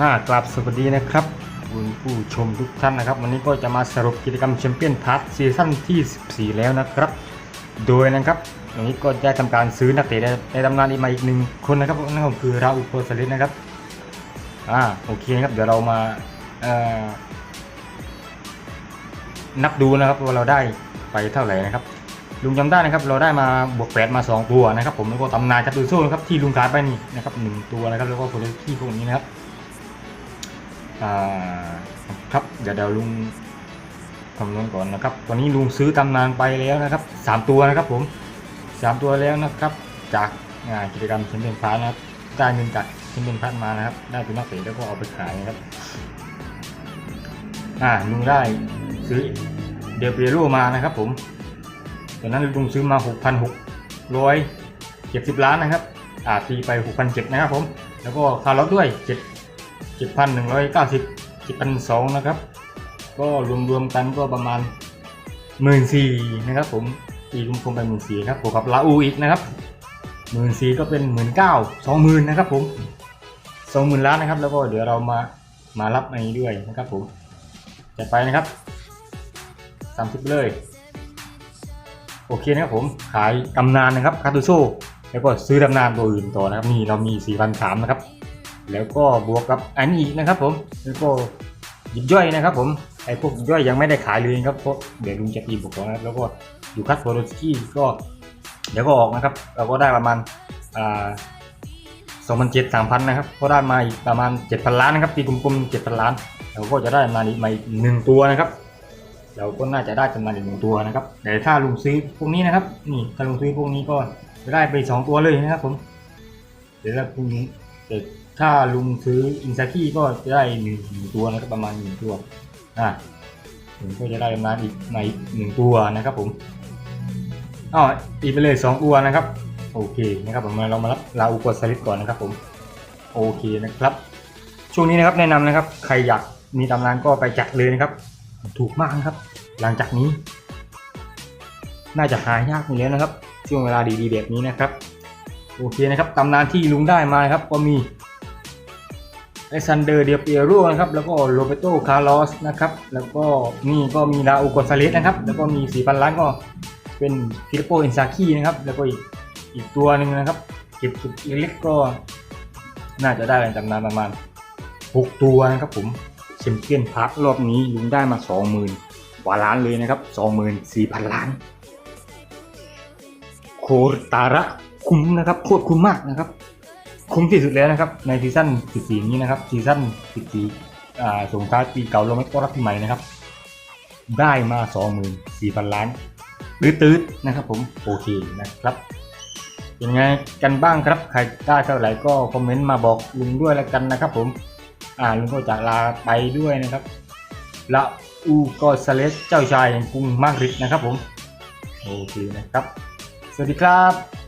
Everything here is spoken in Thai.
อ่ากลับสวัสดีนะครับคุณผู้ชมทุกท่านนะครับ วันนี้ก็จะมาสรุปกิจกรรมแชมเปี้ยนพาร์ทซีซั่นที่ 14 แล้วนะครับ โดยนะครับวันนี้ก็ได้ทำการซื้อนักเตะในตำนานอีกมาอีกหนึ่งคนนะครับนั่นก็คือราอูโคซาลิสนะครับอ่าโอเคนะครับเดี๋ยวเรามาเอ่อนับดูนะครับว่าเราได้ไปเท่าไหร่นะครับลุงจำได้นะครับเราได้มาบวกแปดมา 2 ตัวนะครับ ผมแล้วก็ตำนานจับดูโซ่นะครับที่ลุงขายไปนี่นะครับหนึ่งตัวนะครับแล้วก็คนที่พวกนี้นะครับ อ่าครับเดี๋ยวเดี๋ยวลุงคำนวณก่อนนะครับตอนนี้ลุงซื้อตำนานไปแล้วนะครับสามตัวนะครับผมสามตัวแล้วนะครับ จากงานกิจกรรมเชมเปี้ยนพาร์นะครับได้เงินจากเชมเปี้ยนพาร์มานะครับ ได้เป็นนักเตะแล้วก็เอาไปขายนะครับอ่าลุงได้ซื้อเดลเปโรมานะครับผมตอนนั้นลุงซื้อมา 6,670 ล้านนะครับ อ่าตีไป 6,700นะครับผม แล้วก็คาร์ลอตด้วย7 7,190 7,200นะครับ ก็รวมๆกันก็ประมาณ 14,000นะครับผมตีกลมๆไป14,000ครับบวกกับลาอูอีกนะครับ14,000ก็เป็น19,000 20,000นะครับผม20,000ล้านนะครับ แล้วก็เดี๋ยวเรามามารับอันนี้ด้วยนะครับผมจัดไปนะครับ30เลยโอเคนะครับผมขายตำนานนะครับคาตูโซแล้วก็ซื้อตำนานตัวอื่นต่อนะครับนี่เรามี4 0 0นะครับ แล้วก็บวกกับอันนี้อีกนะครับ ผมแล้วก็หยิบย่อยนะครับ ผมไอ้พวกยิบย่อยยังไม่ได้ขายเลยครับเพราะเดี๋ยวลุงจะตีบวกก่อนนะแล้วก็อยู่คัสโฟโรสกี้ก็ เดี๋ยวก็ออกนะครับ เราก็ได้ประมาณอ่าสองพันเจ็ดสามพันนะครับ ก็ได้มาอีกประมาณเจ็ดพันล้านนะครับตีกลมๆเจ็ดพันล้าน เราก็จะได้มาอีกมาอีกหนึ่งตัวนะครับ เราก็น่าจะได้จำนวนอีกหนึ่งตัวนะครับแต่ถ้าลุงซื้อพวกนี้นะครับ นี่ถ้าลุงซื้อพวกนี้ก็จะได้ไปสองตัวเลยนะครับ ผม เดี๋ยวถ้าพรุ่งนี้แต่ ถ้าลุงซื้ออินซากิก็จะได้หนึ่งตัวนะครับประมาณหนึ่งตัวอ่าผมก็จะได้ประมาณอีกในหนึ่งตัวนะครับผมอ๋อตีไปเลยสองตัวนะครับ โอเคนะครับผมมาเรามารับลาอูกดสลิปก่อนนะครับ ผม โอเคนะครับ ช่วงนี้นะครับแนะนำนะครับ ใครอยากมีตำนานก็ไปจัดเลยนะครับ ถูกมากนะครับ หลังจากนี้ น่าจะหายากอยู่แล้วนะครับ ช่วงเวลาดีๆแบบนี้นะครับ โอเคนะครับตำนานที่ลุงได้มานะครับก็มี เอซันเดอร์เดียเปียโรนะครับ แล้วก็โรเบโตคาร์ลอสนะครับ แล้วก็นี่ก็มีลาอูกอนซาเลสนะครับ แล้วก็มีสี่พันล้านก็เป็นฟิลิปโปอินซาคีนะครับ แล้วก็อีกอีกตัวหนึ่งนะครับ เก็บสุดเล็กก็น่าจะได้ตำนานประมาณหกตัวนะครับผมแชมเปี้ยนพาร์ทรอบนี้ลุงได้มา 20,000กว่าล้านเลยนะครับ 24,000 ล้าน โคตาระคุ้มนะครับ โคตรคุ้มมากนะครับ คุ้มที่สุดแล้วนะครับ ในซีซั่น14 นี้นะครับซีซั่น14อ่าสงท้ายปีเก่าลงไม่ก็รับปีใหม่นะครับ ได้มา 24,000 ล้านตื้อๆนะครับผมโอเคนะครับเป็นไงกันบ้างครับใครได้เท่าไหร่ก็คอมเมนต์มาบอกลุงด้วยแล้วกันนะครับ ผมอ่าลุงก็จะลาไปด้วยนะครับละอูกอสเลสเจ้าชายแห่งกรุงมาดริดนะครับผมโอเคนะครับ สวัสดีครับ